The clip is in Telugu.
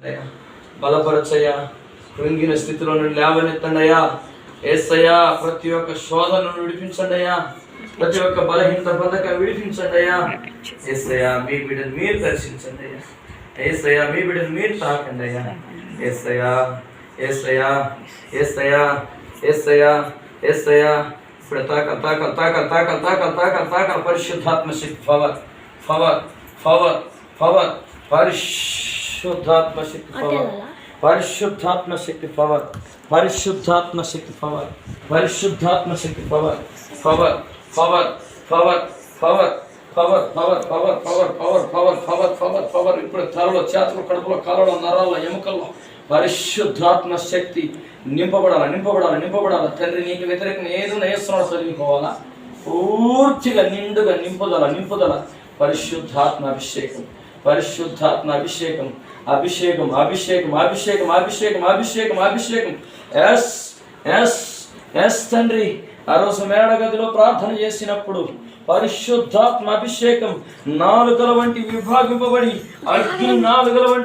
అయ్యా, బలపరచయ్యా కృంగిన స్థితిలో నుండి లేవనెత్తండి అయ్యా ఏసయ్యా ప్రతి ఒక్క శోధనను విడిపించండి అయ్యా ప్రతి ఒక్క బలహీనత బంధక విడిపించండి అయ్యా ఏసయ్యా మీ బిడ్డను మీరు దర్శించండి అయ్యా ఏసయ్యా మీ బిడ్డను మీరు తాకండి అయ్యా ఏసయ్యా ఏసయ్యా ఏసయ్యా ఏసయ్యా ఏసయ్యా ఇప్పుడు తాక తాక తాక తాక తాక తాక తాక పరిశుద్ధాత్మ శక్తి పవర్ పవర్ పవర్ పవర్ పరిశుద్ధాత్మ శక్తి పవర్ పరిశుద్ధాత్మ శక్తి పవర్ పరిశుద్ధాత్మ శక్తి పవర్ పరిశుద్ధాత్మ శక్తి power power power power power power power power power power power power power power ఇప్పుడు తలలో చేతులు కడుపులో కాలలో నరాల్లో ఎముకల్లో పరిశుద్ధాత్మ శక్తి నింపబడాల నింపబడాల నింపబడాల తండ్రి నీకు వ్యతిరేకంగా ఏదైనా వేస్తున్నాడో చదువుకోవాలా పూర్తిగా నిండుగా నింపుదల నింపుదల పరిశుద్ధాత్మ అభిషేకం పరిశుద్ధాత్మ అభిషేకం అభిషేకం అభిషేకం అభిషేకం అభిషేకం అభిషేకం అభిషేకం. ఎస్ ఎస్ ఎస్ తండ్రి ఆ రోజు మేడగదిలో ప్రార్థన చేసినప్పుడు పరిశుద్ధాత్మ అభిషేకం నాలుగల వంటి విభాగింపబడి అగ్ని నాలుగల వంటి